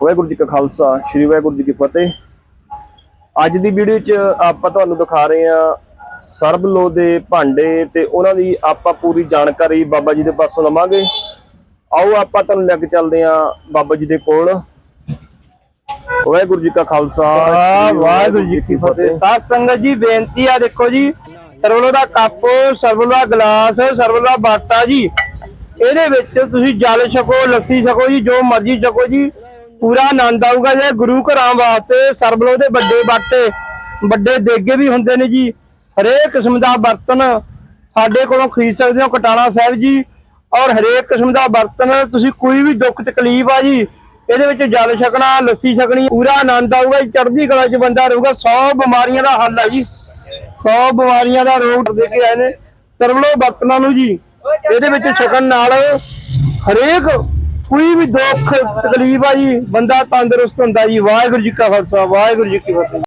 ਵਾਹਿਗੁਰੂ ਜੀ ਕਾ ਖਾਲਸਾ ਸ੍ਰੀ ਵਾਹਿਗੁਰੂ ਜੀ ਕੀ ਫਤਿਹ। ਅੱਜ ਦੀ ਵੀਡੀਓ 'ਚ ਆਪਾਂ ਤੁਹਾਨੂੰ ਦਿਖਾ ਰਹੇ ਹਾਂ ਸਰਬਲੋ ਦੇ ਭਾਂਡੇ ਤੇ ਉਹਨਾਂ ਦੀ ਆਪਾਂ ਪੂਰੀ ਜਾਣਕਾਰੀ ਬਾਬਾ ਜੀ ਦੇ ਪਾਸੋਂ ਲਵਾਂਗੇ। ਆਓ ਆਪਾਂ ਤੁਹਾਨੂੰ ਲੈ ਕੇ ਚੱਲਦੇ ਹਾਂ ਬਾਬਾ ਜੀ ਦੇ ਕੋਲ। ਵਾਹਿਗੁਰੂ ਜੀ ਕਾ ਖਾਲਸਾ ਵਾਹਿਗੁਰੂ ਜੀ ਕੀ ਫਤਿਹ। ਸਾਧ ਸੰਗਤ ਜੀ ਬੇਨਤੀ ਆ ਦੇਖੋ ਜੀ ਸਰਵਲੋ ਦਾ ਕੱਪ ਸਰਵਲੋ ਦਾ ਗਲਾਸ ਸਰਵਲੋ ਦਾ ਬਾਟਾ ਜੀ। ਇਹਦੇ ਵਿੱਚ ਤੁਸੀਂ ਜਲ ਛਕੋ ਲੱਸੀ ਛਕੋ ਜੀ ਜੋ ਮਰਜ਼ੀ ਛਕੋ ਜੀ। ਪੂਰਾ ਆਨੰਦ ਆਊਗਾ ਜੇ ਗੁਰੂ ਘਰਾਂ ਵਾਸਤੇ ਸਰਬਲੋ ਦੇ ਵੱਡੇ ਬਾਟੇ, ਵੱਡੇ ਦੇਗੇ ਵੀ ਹੁੰਦੇ ਨੇ ਜੀ। ਹਰੇਕ ਕਿਸਮ ਦਾ ਬਰਤਨ ਸਾਡੇ ਕੋਲੋਂ ਖਰੀਦ ਸਕਦੇ ਹੋ ਕਟਾਣਾ ਸਾਹਿਬ ਜੀ। ਔਰ ਹਰੇਕ ਕਿਸਮ ਦਾ ਬਰਤਨ, ਤੁਸੀਂ ਕੋਈ ਵੀ ਦੁੱਖ, ਤਕਲੀਫ ਆ ਜੀ, ਇਹਦੇ ਵਿੱਚ ਜਲ ਛਕਣਾ, ਲੱਸੀ ਛਕਣੀ, ਪੂਰਾ ਆਨੰਦ ਆਊਗਾ ਜੀ। ਚੜ੍ਹਦੀ ਕਲਾ 'ਚ ਬੰਦਾ ਰਹੂਗਾ 100 ਬਿਮਾਰੀਆਂ ਦਾ ਹੱਲ ਆ ਜੀ। 100 ਬਿਮਾਰੀਆਂ ਦਾ ਰੋਗ ਦੇ ਕੇ ਆਏ ਨੇ ਸਰਵਲੋ ਬਰਤਨਾਂ ਨੂੰ ਜੀ। ਇਹਦੇ ਵਿੱਚ ਛਕਣ ਨਾਲ ਹਰੇਕ ਕੋਈ ਵੀ ਦੁੱਖ ਤਕਲੀਫ ਆ ਜੀ, ਬੰਦਾ ਤੰਦਰੁਸਤ ਹੁੰਦਾ ਜੀ। ਵਾਹਿਗੁਰੂ ਜੀ ਕਾ ਖਾਲਸਾ, ਵਾਹਿਗੁਰੂ ਜੀ ਕੀ ਫਤਿਹ।